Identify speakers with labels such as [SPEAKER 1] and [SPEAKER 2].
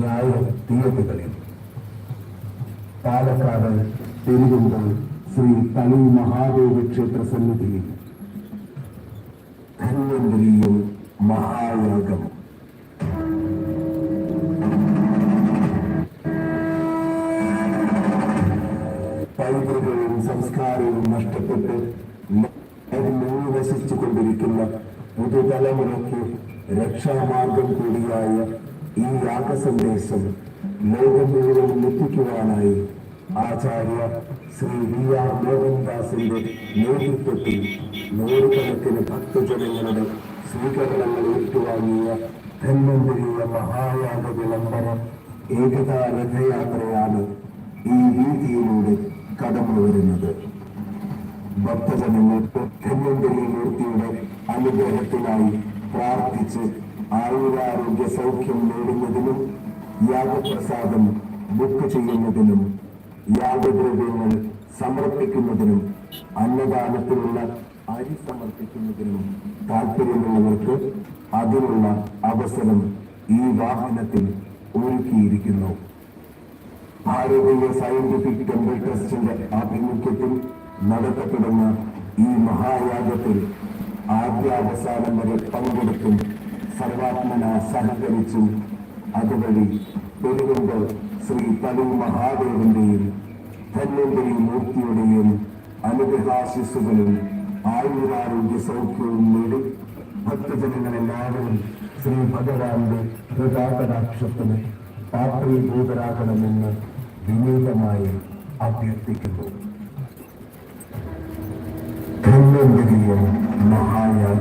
[SPEAKER 1] ഞായർ തീയതികളിൽ പാലക്കാട് പെരുകുമ്പോൾ ശ്രീ തളി മഹാദേവ ക്ഷേത്ര സന്നിധിയിൽ ധന്വന്തരിയും മഹായോഗം. പൈതൃകവും സംസ്കാരവും നഷ്ടപ്പെട്ട് നശിച്ചു കൊണ്ടിരിക്കുന്ന പുതുതലമുറയ്ക്ക് രക്ഷാമാർഗം കൂടിയായ ഈ യാഗസന്ദേശം ലോകം മുഴുവനും എത്തിക്കുവാനായി ആചാര്യ ശ്രീ വി ആർ മോഹൻദാസിന്റെ നേതൃത്വത്തിൽ നൂറുകണക്കിന് ഭക്തജനങ്ങളുടെ സ്വീകരണങ്ങൾ ഏറ്റുവാങ്ങിയ ധന്വന്തരീയ മഹായാഗ വിളംബരം ഏകതാ രഥയാത്രയാണ് ഈ രീതിയിലൂടെ കടന്നു വരുന്നത്. ഭക്തജനങ്ങൾക്ക് ധന്വന്തരി മൂർത്തിയുടെ അനുഗ്രഹത്തിനായി പ്രാർത്ഥിച്ച് ആയുരാരോഗ്യ സൗഖ്യം നേടുന്നതിനും യാഗപ്രസാദം ബുക്ക് ചെയ്യുന്നതിനും യാഗദ്രവ്യങ്ങൾ സമർപ്പിക്കുന്നതിനും അന്നദാനത്തിനുള്ള അരി സമർപ്പിക്കുന്നതിനും താല്പര്യമുള്ളവർക്ക് അതിനുള്ള അവസരം ഈ വാഹനത്തിൽ ഒരുക്കിയിരിക്കുന്നു. ഭാരതീയ സയന്റിഫിക് ടെമ്പിൾ ട്രസ്റ്റിന്റെ ആഭിമുഖ്യത്തിൽ നടത്തപ്പെടുന്ന ഈ മഹായാഗത്തിൽ ആദ്യാവസാനം വരെ പങ്കെടുത്തും സർവാത്മന സഹകരിച്ചു. അതുവഴി പെരുകുമ്പോൾ ശ്രീ തലു മഹാദേവന്റെയും ധന്വന്തരി മൂർത്തിയുടെയും അനുഗ്രഹാശിസ്സുകളും ആയുരാരോഗ്യ സൗഖ്യവും നേടി ഭക്തജനങ്ങളെല്ലാവരും ശ്രീ ഭഗവാന്റെ ഹൃദാകടാക്ഷത്തിന് പാത്രീഭൂതരാകണമെന്ന് വിനീതമായി അഭ്യർത്ഥിക്കുന്നു. ധന്വന്തരിയും മഹായാഗം